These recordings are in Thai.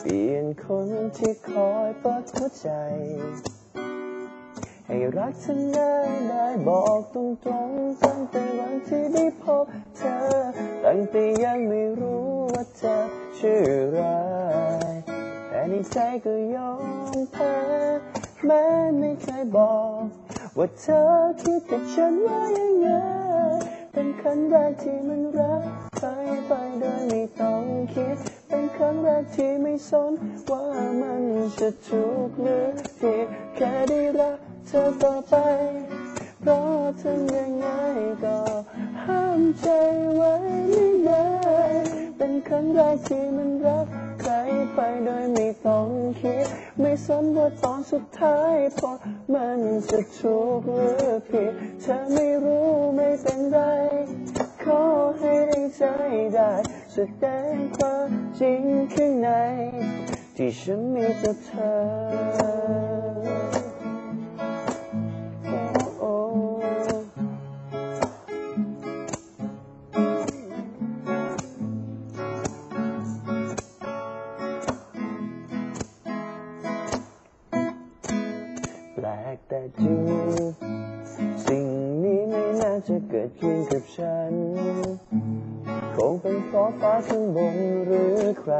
เปลี่ยนคนที่คอยเปิดหัวใจ ให้รักฉันง่ายได้บอกตรงตรงๆตั้งแต่วันที่ได้พบเธอ ตั้งแต่ยังไม่รู้ว่าเธอชื่ออะไรแต่ในใจก็ยอมแพ้แม้ไม่เคยบอกว่าเธอคิดกับฉันว่ายังไงเป็นครั้งแรกที่มันรักใครไปโดยไม่ต้องคิด ครั้งแรกที่ไม่สนว่ามันจะถูกหรือผิดแค่ได้รักเธอต่อไป เพราะทำยังไงก็ห้ามใจไว้ไม่ได้ เป็นครั้งแรกที่มันรักใครไปโดยไม่ต้องคิด ไม่สนว่าตอนสุดท้ายพราะมันจะถูกหรือผิดเธอไม่รู้ไม่เป็นไร อให้ได้ใจได้แสดงความจริงข้างใน ที่ฉันมีต่อเธอโอ้แปลกแต่จริง จะเกิดขึ้นกับฉัน คงเป็นเพราะฟ้าข้างบนหรือใคร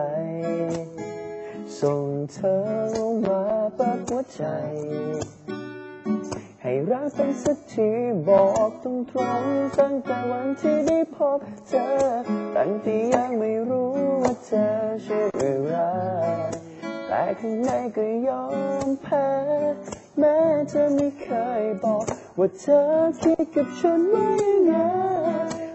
ส่งเธอลงมาปิดหัวใจ ให้รักเป็นสักทีบอกตรงตรงตั้งแต่วันที่ได้พบเธอ ตั้งแต่ยังไม่รู้ว่าเธอชื่ออะไรแต่ข้างในก็ยอมแพ้แม้เธอไม่เคยบอก ว่าเธอคิดกับฉันว่ายังไง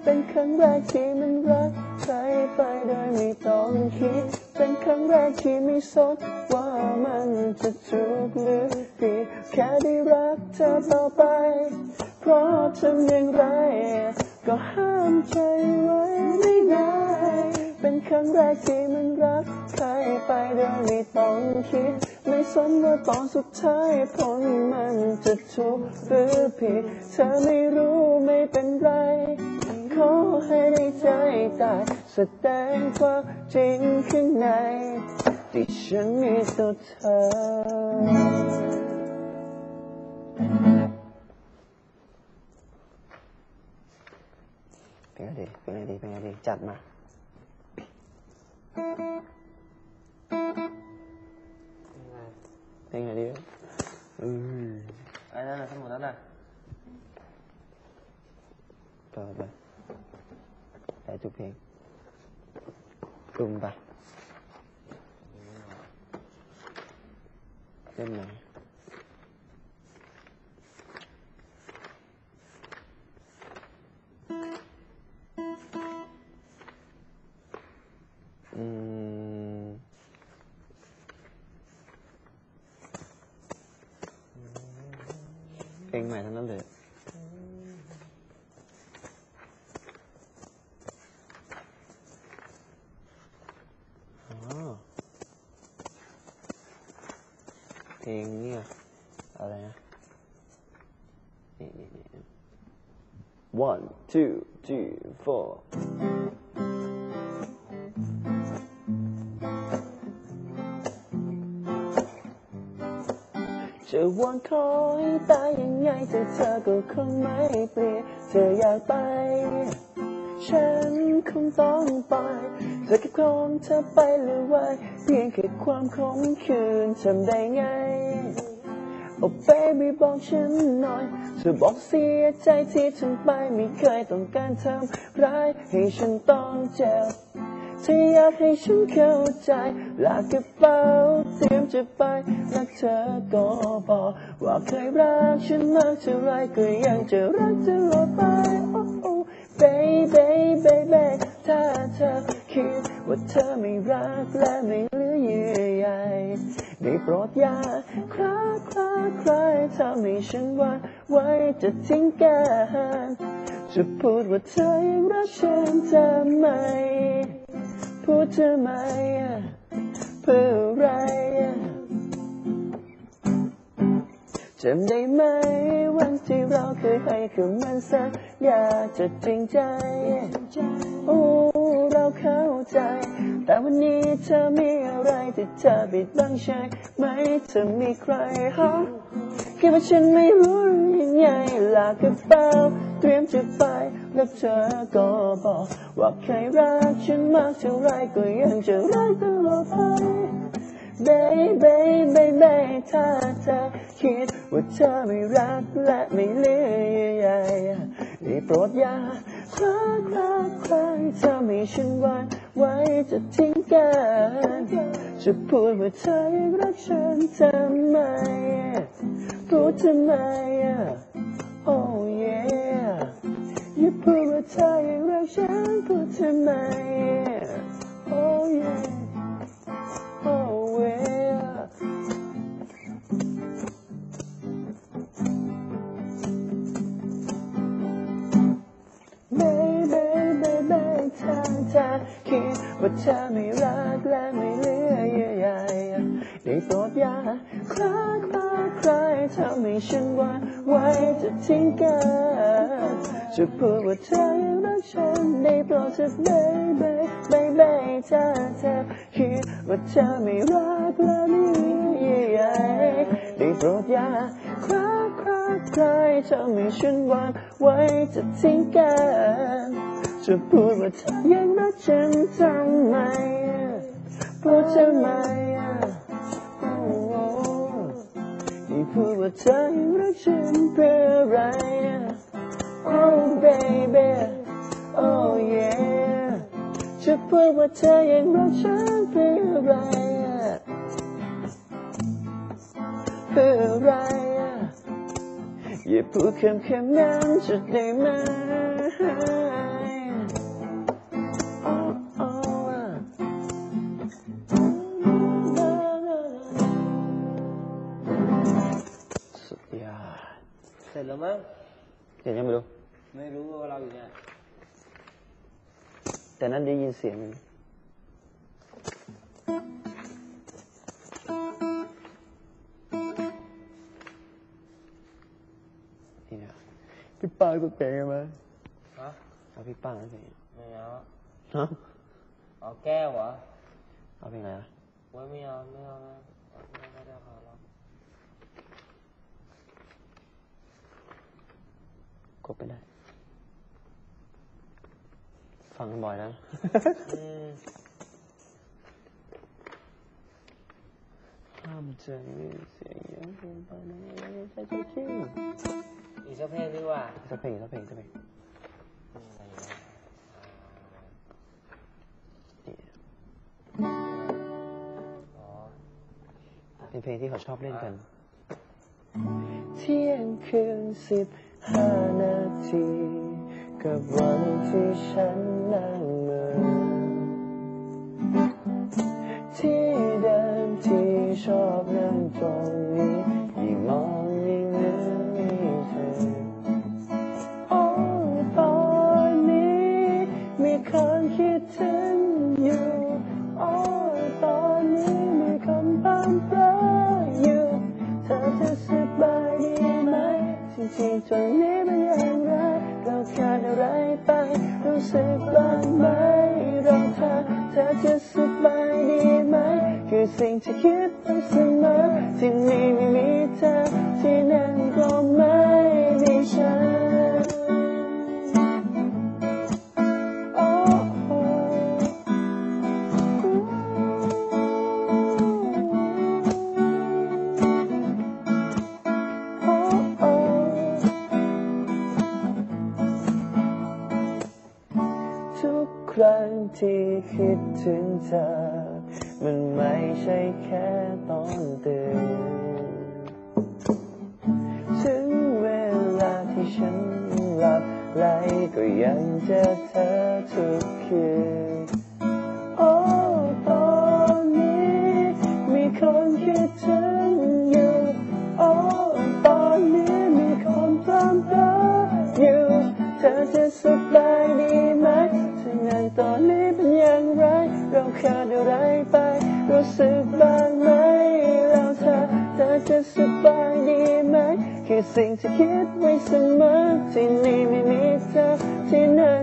เป็นครั้งแรกที่มันรักใครไปโดยไม่ต้องคิด เป็นครั้งแรกที่ไม่สนว่ามันจะถูกหรือผิดแค่ได้รักเธอต่อไป เพราะทำอย่างไร ก็ห้ามใจไว้ไม่ได้เป็นครั้งแรกที่มันรักใครไปโดยไม่ต้องคิด ไม่สนว่าตอนสุดท้ายผลมันจะถูกหรือผิดเธอไม่รู้ไม่เป็นไร ขอให้ได้ใจตายแสดงความจริงข้างในที่ฉันมีต่อเธอเป็นไงดีเป็นไงดีเป็นไงดีจัดมา เป็นไงดีอืมไอ้นั่นน่ะทั้งหมดนั้ งเนี่ยอะไรนะนี่นี่นี่ one two three four จะวนคอยตายยังไงแต่เธอก็คงไม่เปลี่ยนเธออยากไป ฉันคงต้องไปเธอเก็บของเธอไปหรือไว้เพียงแค่ความคงคืนทำได้ไง โอ้ baby บอกฉันหน่อยเธอบอกเสียใจที่ทำไปไม่เคยต้องการทำร้ายให้ฉันต้องเจ็บเธออยากให้ฉันเข้าใจลากกระเป๋าเตรียมจะไปรักเธอก็บอกว่าเคยรักฉันมากเท่าไรก็ยังจะรักเธอต่อไปโอ้โอ้ baby baby ถ้าเธอคิดว่าเธอไม่รักและไม่เหลือเยื่อใย ได้โปรดอย่าคลาคลาใครทำให้ฉันวันไว้จะทิ้งกันจะพูดว่าเธอยังรักฉันทำไม พูดทำไมเพื่ออะไรจำได้ไหมวันที่เราเคยให้คำมันสัญญาจะจริงใจ โอ้ เราเข้าใจ แต่วันนี้เธอมีอะไรที่จะปิดบังใช่ไหมเธอมีใครฮะคิดว่าฉันไม่รู้ยังไงลากกระเป๋าเตรียมจะไปแล้วเธอก็บอกว่าใครรักฉันมากเท่าไรก็ยังจะรักตลอดไป Baby Baby ถ้าเธอคิดว่าเธอไม่รักและไม่เลือใย ได้โปรดอย่าคลาคลาคลายเธอไม่ฉันหวันไว้จะทิ้งกัน จะพูดว่าเธอยังรักฉันทำไมพูดทำไม Oh yeah อย่าพูดว่าเธอยังรักฉันพูดทำไม Oh yeah ว่าเธอไม่รักและไม่เหลือเยื่อใยได้โปรดอย่าคลาคลาใครทำให้ฉันว่าไว้จะทิ้งกันจะพูดว่าเธอยังรักฉันได้โปรดเธอเบเบเบเบถ้าเธอคิดว่าเธอไม่รักและไม่เหลือเยื่อใยได้โปรดอย่าคลาคลาใครทำให้ฉันวันไว้จะทิ้งกันจะพูดว่าเธอยังรัก ฉันทำไมพูดทำไมโอ้ที่พูดว่าเธอยังรักฉันเพื่ออะไร Oh baby Oh yeah จะพูดว่าเธอยังรักฉันเพื่ออะไรเพื่ออะไรอย่าพูดคำคำนั้นจะได้ไหม เดี๋ยวยังไม่รู้ ไม่รู้ว่าเราอยู่เนี่ย แต่นั้นได้ยินเสียงนี่นะพี่ป้าก็เก่งไหมฮะเอาพี่ป้าก็เก่งไม่เอาฮะเอาแก้วเหรอ เอาเพลงอะไรอะไว้ไม่เอาไม่เอาไม่เอาไม่ไม่ได้ขอหรอก กดไปได้ ฟังบ่อยนะอืมห้ามใจเสียงเยอะเกินไปนะใจจริงอีกสักเพลงดีกว่าสักเพลงสักเพลงสักเพลงเป็นเพลงที่เขาชอบเล่นกัน เที่ยงคืนสิบ ห้านาที กับวันที่ฉันนั่งเมือที่เดิมที่ชอบนั่งตรงนี้ยิ่งมองยิ่งนึกมีเธอโอ้ตอนนี้มีคนคิดถึงอยู่โอ้ตอนนี้มีคนตามหาอยู่เธอจะสบายดีไหมจริงๆตอนนี้ รู้สึกบ้างไหมเราเธอเธอจะสบายดีไหม คือสิ่งที่คิดไปเสมอที่นี่ไม่มี ที่คิดถึงเธอ มันไม่ใช่แค่ตอนตื่นถึงเวลาที่ฉันหลับไหลก็ยังเจอเธอทุกคืนโอ้ตอนนี้มีคนคิดถึงอยู่โอ้ตอนนี้มีคนตามหาอยู่เธอจะสบายดี สิ่งที่คิดไว้เสมอที่นี่ไม่มีเธอที่นั่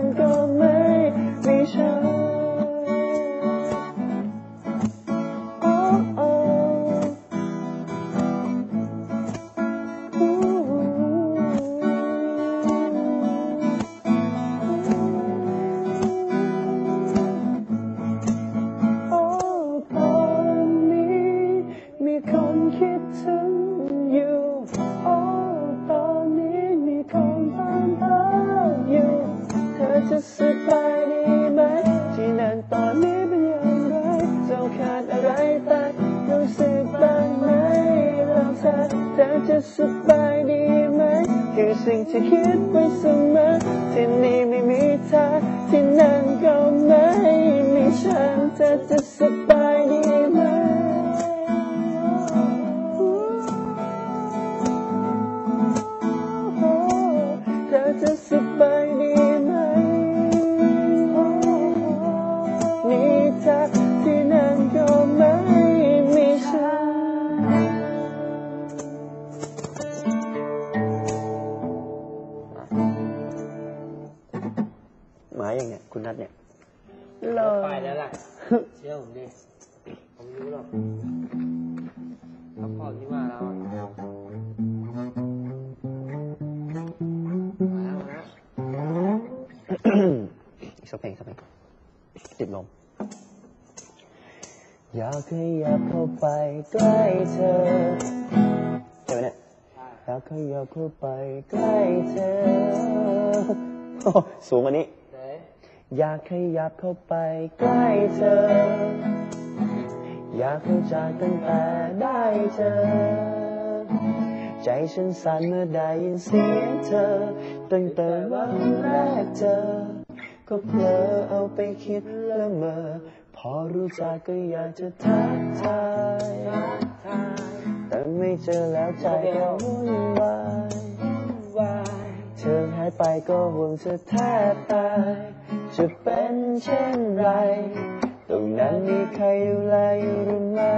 นก็ไม่มีฉัน คือสิ่ง สักเพลงสักเพลงติดลม อยากขยับเข้าไปใกล้เธอใช่ไหมเนี่ยอยากขยับเข้าไปใกล้เธอโอ้สูงกว่านี้ อยากขยับเข้าไปใกล้เธอ อยากเข้าใจตั้งแต่ได้เจอใจฉันสั่นเมื่อได้ยินเสียงเธอตั้งแต่วันแรกเจอ ก็เพลอเอาไปคิดละเมอพอรู้จักก็อยากจะทักทายแต่ไม่เจอแล้วใจก็วุ่นวายวายเธอหายไปก็ห่วงจะแทบตายจะเป็นเช่นไร ตรงนั้นมีใครดูแลอยู่หรือไม่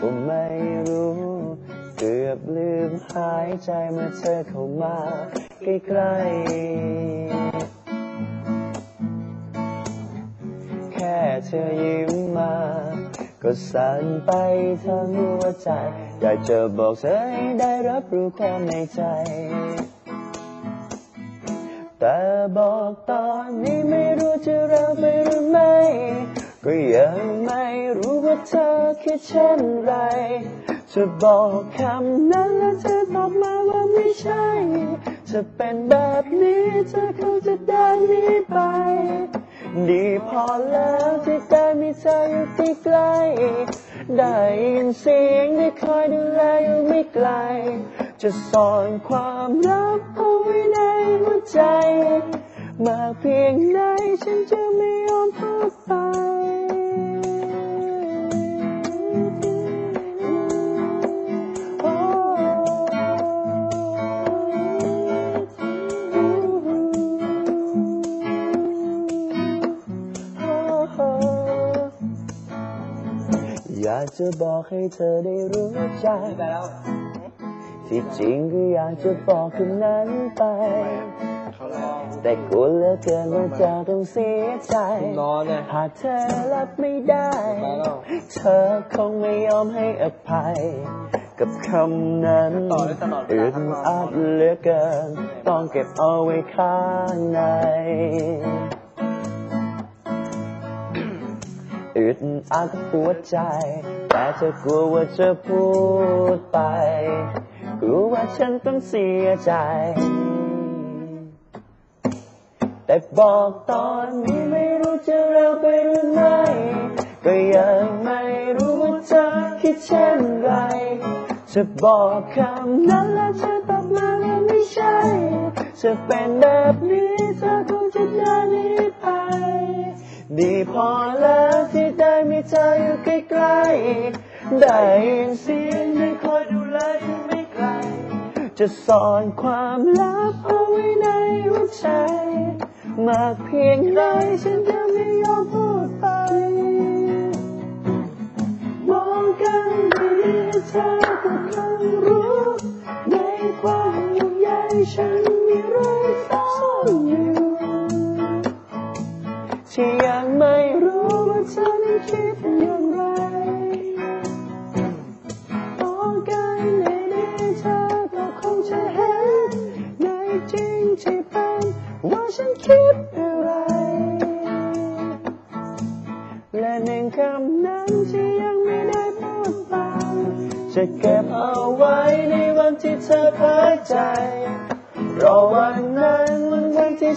ก็ไม่รู้ เกือบลืมหายใจเมื่อเธอเข้ามาใกล้ๆ เธอยิ้มมา ก็สั่นไปทั้งหัวใจ อยากจะบอกเธอให้ได้รับรู้ความในใจ แต่บอกตอนนี้ไม่รู้จะเราไปหรือไม่ ก็ยังไม่รู้ว่าเธอคิดเช่นไร จะบอกคำนั้นแล้วเธอตอบมาว่าไม่ใช่ จะเป็นแบบนี้เธอคงจะได้หนีไป ดีพอแล้วที่ได้มีเธออยู่ที่ใกล้ ได้ยินเสียงได้คอยดูแลอยู่ไม่ไกล จะซ่อนความรักเอาไว้ในหัวใจ มาเพียงไหนฉันจะไม่ยอมพูดไป จะบอกให้เธอได้รู้ใจไปแล้วที่จริงก็อยากจะบอกคำนั้นไปเขารอแต่กลัวเหลือเกินว่าจะต้องเสียใจนอนเนี่ยหากเธอรับไม่ได้ไปแล้วเธอคงไม่ยอมให้อภัย กับคำนั้นต่อได้ตลอดเวอึลาดทั้งวันอัดเหลือเกิน ต้องเก็บเอาไว้ข้างใน อึดอัดหัวใจ แต่เธอกลัวว่าจะพูดไป กลัวว่าฉันต้องเสียใจ แต่บอกตอนนี้ไม่รู้จะเร็วไปหรือไม่ก็ยังไม่รู้ว่าเธอคิดเช่นไร จะบอกคำนั้นแล้วเธอตอบมาว่าไม่ใช่ จะเป็นแบบนี้เธอคงจะได้หนีไป ดีพอแล้ว เธออยู่ใกล้ๆได้ยินเสียงได้คอยดูแลอยู่ไม่ไกล จะซ่อนความลับเอาไว้ในหัวใจ มากเพียงไรฉันจะไม่ยอมพูดไป มองกันดีๆเธอก็คงรู้ ในความห่วงใยฉันมีรอยซ่อนอยู่ที่ยัง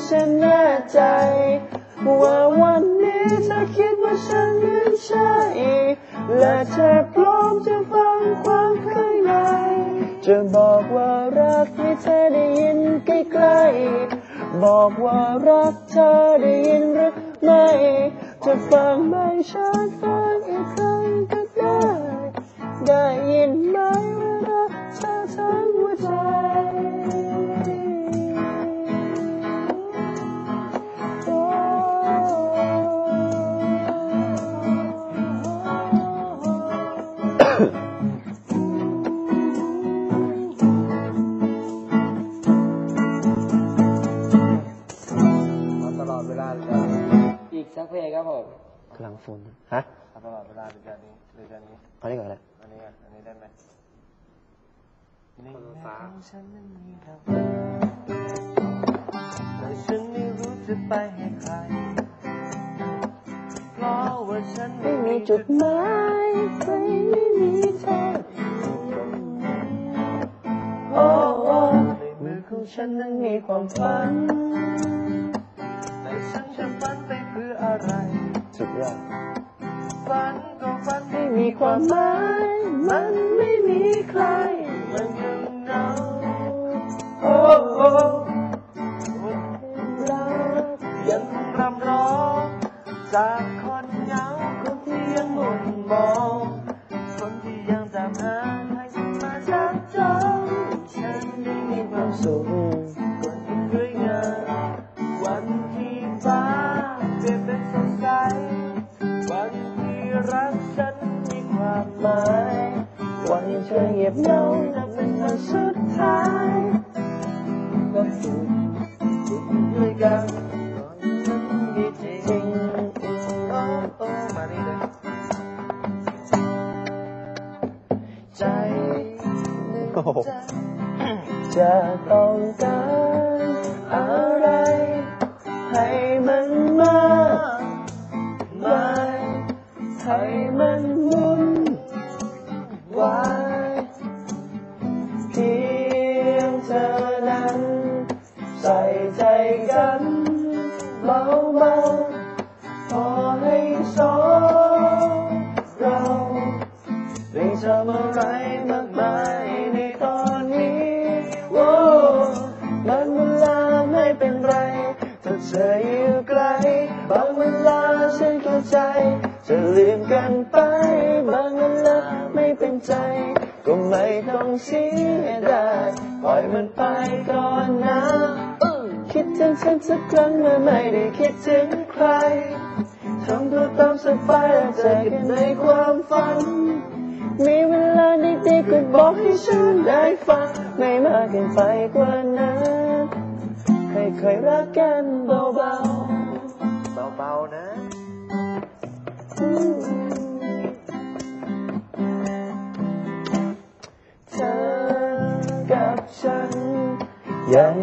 ฉันแน่ใจ ว่าวันนี้เธอคิดว่าฉันไม่ใช่ และเธอพร้อมจะฟังความข้างในจจะบอกว่ารักให้เธอได้ยินใกล้ๆ บอกว่ารักเธอได้ยินหรือไม่ จะฟังไม่ชัดฟังอีกครั้งก็ได้ ได้ยิน กำลังฝนฮะเอาตลอดเวลาหรือจะนี้หรือจะนี้เอานี่ก่อนเลยอันนี้อะอันนี้ได้ไหมในฟ้าฉันนั้นมีเราแต่ฉันไม่รู้จะไปให้ใครเพราะว่าฉันไม่มีจุดหมายไม่มีเธอโอ้โอ้ในมือของฉันนั้นมีความฝัน ฝันก็ฝันไม่มีความหมาย มันไม่มีใคร มันยังเหงา จะต้องการอะไร ให้มันมากมายให้มันวุ่นวายเพียงเธอนั้น ใส่ใจกันเบาๆพอให้สองเราได้ทำอะไรมา ธออยู่ไกล บางเวลาฉันเข้าใจ จะลืมกันไป บางเวลาไม่เป็นใจ ก็ไม่ต้องเสียดายปล่อยมันไปก่อนนะคิดถึงฉันสักครั้งเมื่อไม่ได้คิดถึงใครทำตัวตามสบายแล้วเจอกันในความฝัน มีเวลาดีๆก็บอกให้ฉันได้ฟัง ไม่มากเกินไปกว่านั้น ค่อยๆรักกันเบาเบาๆนะๆอืมเธอกับฉันยัง